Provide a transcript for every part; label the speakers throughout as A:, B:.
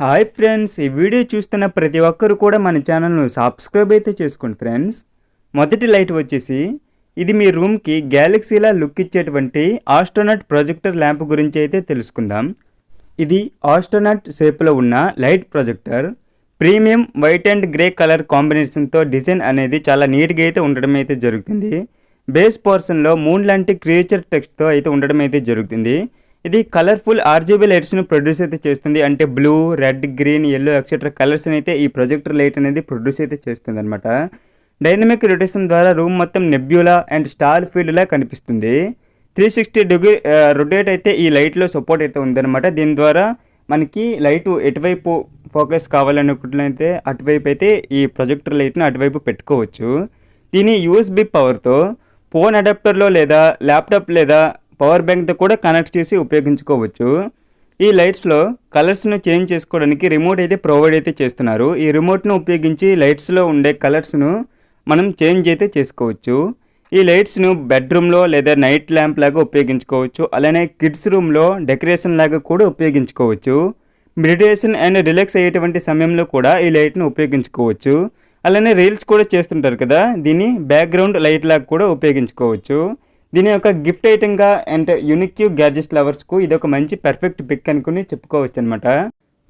A: Hi friends ఈ video చూస్తున్న ప్రతి ఒక్కరు కూడా మన ఛానల్ను సబ్స్క్రైబ్ అయితే చేసుకోండి ఫ్రెండ్స్. మొదటి లైట్ వచ్చేసి ఇది మీ రూమ్కి గ్యాలక్సీలా లుక్ ఇచ్చేటువంటి ఆస్ట్రోనట్ ప్రొజెక్టర్ ల్యాంప్ గురించి అయితే తెలుసుకుందాం. ఇది ఆస్ట్రోనట్ షేప్లో ఉన్న light projector. Premium white and grey colour కాంబినేషన్తో డిజైన్ అనేది చాలా నీట్గా అయితే ఉండడం అయితే జరుగుతుంది. బేస్ పోర్షన్లో మూన్ లాంటి క్రియేచర్ టెక్స్ట్తో అయితే ఉండడం అయితే జరుగుతుంది. ఇది కలర్ఫుల్ ఆర్జీబీ లైట్స్ను ప్రొడ్యూస్ అయితే చేస్తుంది. అంటే blue red green yellow etcetera కలర్స్ని అయితే ఈ ప్రొజెక్టర్ లైట్ అనేది ప్రొడ్యూస్ అయితే చేస్తుంది అనమాట డైనమిక్ రొటేషన్ ద్వారా రూమ్ మొత్తం నెబ్యూలా అండ్ స్టార్ ఫీల్డ్లా కనిపిస్తుంది. త్రీ సిక్స్టీ డిగ్రీ రొటేట్ అయితే ఈ లైట్లో సపోర్ట్ అయితే ఉందన్నమాట. దీని ద్వారా మనకి లైట్ ఎటువైపు ఫోకస్ కావాలనుకుంటున్నైతే అటువైపు అయితే ఈ ప్రొజెక్టర్ లైట్ను అటువైపు పెట్టుకోవచ్చు. దీని యూఎస్బి పవర్తో ఫోన్ అడాప్టర్లో లేదా ల్యాప్టాప్ లేదా పవర్ బ్యాంక్తో కూడా కనెక్ట్ చేసి ఉపయోగించుకోవచ్చు. ఈ లైట్స్లో కలర్స్ను చేంజ్ చేసుకోవడానికి రిమోట్ అయితే ప్రొవైడ్ అయితే చేస్తున్నారు. ఈ రిమోట్ను ఉపయోగించి లైట్స్లో ఉండే కలర్స్ను మనం చేంజ్ అయితే చేసుకోవచ్చు. ఈ లైట్స్ను బెడ్రూమ్లో లేదా నైట్ ల్యాంప్ లాగా ఉపయోగించుకోవచ్చు. అలానే కిడ్స్ రూమ్లో డెకరేషన్ లాగా కూడా ఉపయోగించుకోవచ్చు. మెడిటేషన్ అండ్ రిలాక్స్ అయ్యేటువంటి సమయంలో కూడా ఈ లైట్ను ఉపయోగించుకోవచ్చు. అలానే రీల్స్ కూడా చేస్తుంటారు కదా దీన్ని బ్యాక్గ్రౌండ్ లైట్ లాగా కూడా ఉపయోగించుకోవచ్చు. దీని యొక్క గిఫ్ట్ ఐటెంగా అండ్ యూనిక్ గ్యాడ్జెట్ లవర్స్కు ఇది ఒక మంచి పర్ఫెక్ట్ పిక్ అనుకుని చెప్పుకోవచ్చు అనమాట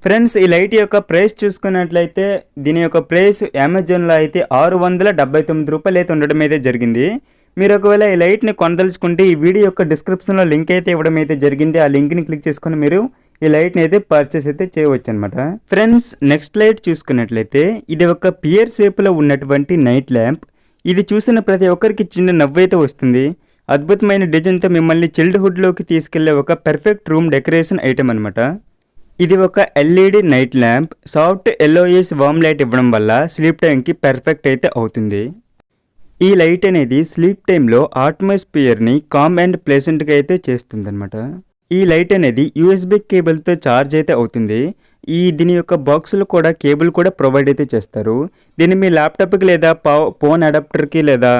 A: ఫ్రెండ్స్ ఈ లైట్ యొక్క ప్రైస్ చూసుకున్నట్లయితే దీని యొక్క ప్రైస్ అమెజాన్లో అయితే ఆరు వందల డెబ్బై తొమ్మిది రూపాయలు అయితే ఉండడం అయితే జరిగింది. మీరు ఒకవేళ ఈ లైట్ని కొనదలుచుకుంటే ఈ వీడియో యొక్క డిస్క్రిప్షన్లో లింక్ అయితే ఇవ్వడం అయితే జరిగింది. ఆ లింక్ని క్లిక్ చేసుకొని మీరు ఈ లైట్ని అయితే పర్చేస్ అయితే చేయవచ్చు అనమాట ఫ్రెండ్స్ నెక్స్ట్ లైట్ చూసుకున్నట్లయితే ఇది ఒక పియర్ షేప్లో ఉన్నటువంటి నైట్ ల్యాంప్ ఇది చూసిన ప్రతి ఒక్కరికి చిన్న నవ్వు అయితే వస్తుంది. అద్భుతమైన డిజైన్తో మిమ్మల్ని చైల్డ్హుడ్లోకి తీసుకెళ్ళే ఒక పెర్ఫెక్ట్ రూమ్ డెకరేషన్ ఐటెం అనమాట ఇది ఒక ఎల్ఈడి నైట్ ల్యాంప్ సాఫ్ట్ ఎల్ఓఎస్ వామ్ లైట్ ఇవ్వడం వల్ల స్లీప్ టైంకి పర్ఫెక్ట్ అయితే అవుతుంది. ఈ లైట్ అనేది స్లీప్ టైంలో ఆట్మాస్ఫియర్ని కామ్ అండ్ ప్లేసెంట్గా అయితే చేస్తుందన్నమాట. ఈ లైట్ అనేది యూఎస్బి కేబుల్తో ఛార్జ్ అయితే అవుతుంది. ఈ దీని యొక్క బాక్సులు కూడా కేబుల్ కూడా ప్రొవైడ్ అయితే చేస్తారు. దీన్ని మీ ల్యాప్టాప్కి లేదా ఫోన్ అడాప్టర్కి లేదా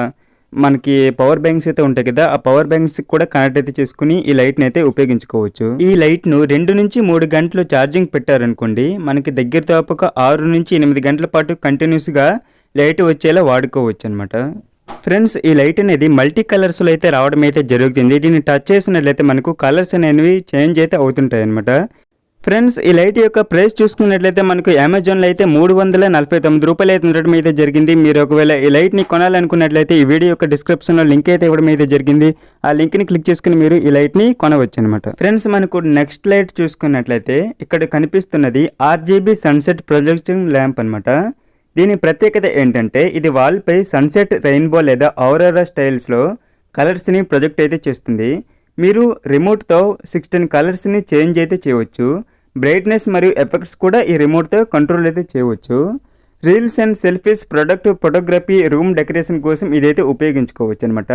A: మనకి పవర్ బ్యాంక్స్ అయితే ఉంటాయి కదా ఆ పవర్ బ్యాంక్స్ కూడా కనెక్ట్ అయితే చేసుకుని ఈ లైట్ని అయితే ఉపయోగించుకోవచ్చు. ఈ లైట్ను రెండు నుంచి మూడు గంటలు ఛార్జింగ్ పెట్టారనుకోండి మనకి దగ్గర తప్పక ఆరు నుంచి ఎనిమిది గంటల పాటు కంటిన్యూస్గా లైట్ వచ్చేలా వాడుకోవచ్చు అనమాట ఫ్రెండ్స్ ఈ లైట్ అనేది మల్టీ కలర్స్లో అయితే రావడం అయితే జరుగుతుంది. దీన్ని టచ్ చేసినట్లయితే మనకు కలర్స్ అనేవి చేంజ్ అయితే అవుతుంటాయి అనమాట ఫ్రెండ్స్ ఈ లైట్ యొక్క ప్రైస్ చూసుకున్నట్లయితే మనకు అమెజాన్లో అయితే మూడు వందల నలభై తొమ్మిది రూపాయలు అయితే ఉండడం అయితే జరిగింది. మీరు ఒకవేళ ఈ లైట్ని కొనాలనుకున్నట్లయితే ఈ వీడియో యొక్క డిస్క్రిప్షన్లో లింక్ అయితే ఇవ్వడం అయితే జరిగింది. ఆ లింక్ని క్లిక్ చేసుకుని మీరు ఈ లైట్ని కొనవచ్చు అనమాట ఫ్రెండ్స్ మనకు నెక్స్ట్ లైట్ చూసుకున్నట్లయితే ఇక్కడ కనిపిస్తున్నది ఆర్జీబీ సన్సెట్ ప్రొజెక్షన్ ల్యాంప్ అనమాట దీని ప్రత్యేకత ఏంటంటే ఇది వాల్పై సన్సెట్ రెయిన్బో లేదా ఔరరా స్టైల్స్లో కలర్స్ని ప్రొజెక్ట్ అయితే చేస్తుంది. మీరు రిమోట్తో సిక్స్టీన్ కలర్స్ని చేంజ్ అయితే చేయవచ్చు. బ్రైట్నెస్ మరియు ఎఫెక్ట్స్ కూడా ఈ రిమోట్తో కంట్రోల్ అయితే చేయవచ్చు. Reels and selfies product photography room decoration కోసం ఇదైతే ఉపయోగించుకోవచ్చు అనమాట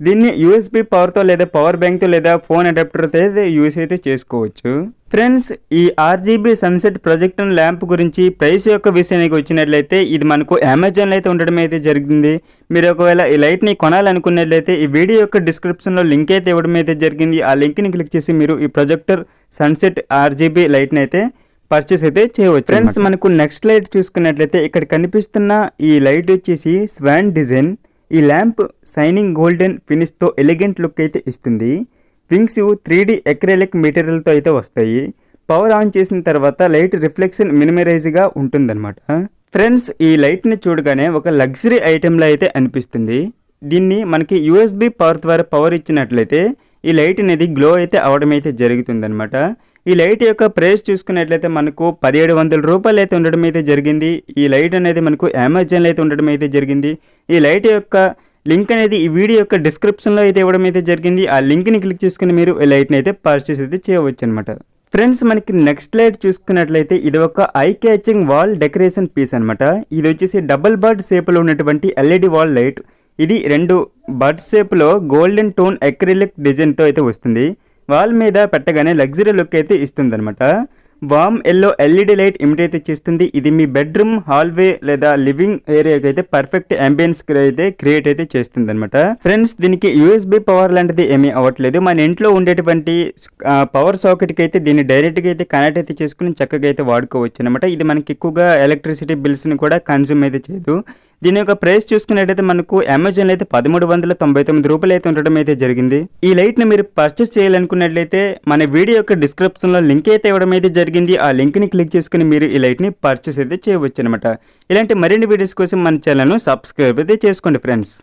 A: దీన్ని యూఎస్బి పవర్తో లేదా పవర్ బ్యాంక్తో లేదా ఫోన్ అడాప్టర్తో అయితే యూస్ అయితే చేసుకోవచ్చు. ఫ్రెండ్స్ ఈ ఆర్జీబీ సన్సెట్ ప్రొజెక్టర్ ల్యాంప్ గురించి ప్రైస్ యొక్క విషయానికి వచ్చినట్లయితే ఇది మనకు అమెజాన్లో అయితే ఉండడం అయితే జరిగింది. మీరు ఒకవేళ ఈ లైట్ని కొనాలనుకున్నట్లయితే ఈ వీడియో యొక్క డిస్క్రిప్షన్లో లింక్ అయితే ఇవ్వడం అయితే జరిగింది. ఆ లింక్ని క్లిక్ చేసి మీరు ఈ ప్రొజెక్టర్ సన్సెట్ ఆర్జీబీ లైట్ని అయితే పర్చేస్ అయితే చేయవచ్చు ఫ్రెండ్స్ మనకు నెక్స్ట్ లైట్ చూసుకున్నట్లయితే ఇక్కడ కనిపిస్తున్న ఈ లైట్ వచ్చేసి స్వాన్ డిజైన్ ఈ ల్యాంప్ షైనింగ్ గోల్డెన్ ఫినిష్తో ఎలిగెంట్ లుక్ అయితే ఇస్తుంది. వింగ్స్ త్రీ డి ఎక్రేలిక్ మెటీరియల్తో అయితే వస్తాయి. పవర్ ఆన్ చేసిన తర్వాత లైట్ రిఫ్లెక్షన్ మినిమైజ్గా ఉంటుందన్నమాట. ఫ్రెండ్స్ ఈ లైట్ని చూడగానే ఒక లగ్జరీ ఐటెంలో అయితే అనిపిస్తుంది. దీన్ని మనకి యూఎస్బి పవర్ ద్వారా పవర్ ఇచ్చినట్లయితే ఈ లైట్ అనేది గ్లో అయితే అవడం అయితే జరుగుతుందన్నమాట. ఈ లైట్ యొక్క ప్రైస్ చూసుకున్నట్లయితే మనకు పదిహేడు వందల రూపాయలు అయితే ఉండడం అయితే జరిగింది. ఈ లైట్ అనేది మనకు అమెజాన్లో అయితే ఉండడం అయితే జరిగింది. ఈ లైట్ యొక్క లింక్ అనేది ఈ వీడియో యొక్క డిస్క్రిప్షన్లో అయితే ఇవ్వడం అయితే జరిగింది. ఆ లింక్ని క్లిక్ చేసుకుని మీరు ఈ లైట్ని అయితే పర్చేస్ అయితే చేయవచ్చు అనమాట ఫ్రెండ్స్ మనకి నెక్స్ట్ లైట్ చూసుకున్నట్లయితే ఇది ఒక eye catching wall decoration piece అనమాట ఇది వచ్చేసి డబుల్ బర్డ్ షేప్లో ఉన్నటువంటి ఎల్ఈడి వాల్ లైట్ ఇది రెండు బర్డ్ షేప్లో గోల్డెన్ టోన్ అక్రిలిక్ డిజైన్తో అయితే వస్తుంది. వాల్ మీద పెట్టగానే లగ్జరీ లుక్ అయితే ఇస్తుందన్నమాట. Warm yellow LED light emit అయితే చేస్తుంది. ఇది మీ బెడ్రూమ్ హాల్వే లేదా లివింగ్ ఏరియాకి అయితే పర్ఫెక్ట్ అంబియన్స్ అయితే క్రియేట్ అయితే చేస్తుంది అనమాట ఫ్రెండ్స్ దీనికి యూఎస్బి పవర్ లాంటిది ఏమీ అవ్వట్లేదు. మన ఇంట్లో ఉండేటువంటి పవర్ సాకెట్కి అయితే దీన్ని డైరెక్ట్గా అయితే కనెక్ట్ అయితే చేసుకుని చక్కగా అయితే వాడుకోవచ్చు అనమాట ఇది మనకి ఎక్కువగా ఎలక్ట్రిసిటీ బిల్స్ని కూడా కన్జ్యూమ్ అయితే చేయదు. దీని యొక్క ప్రైస్ చూసుకున్నట్టయితే మనకు అమెజాన్ అయితే పదమూడు వందల తొంభై తొమ్మిది రూపాయలు అయితే ఉండడం అయితే జరిగింది. ఈ లైట్ని మీరు పర్చేస్ చేయాలనుకున్నట్లయితే మన వీడియో యొక్క డిస్క్రిప్షన్లో లింక్ అయితే ఇవ్వడం అయితే జరిగింది. ఆ లింక్ని క్లిక్ చేసుకుని మీరు ఈ లైట్ని పర్చేస్ అయితే చేయవచ్చు అనమాట ఇలాంటి మరిన్ని వీడియోస్ కోసం మన ఛానల్ను సబ్స్క్రైబ్ అయితే చేసుకోండి ఫ్రెండ్స్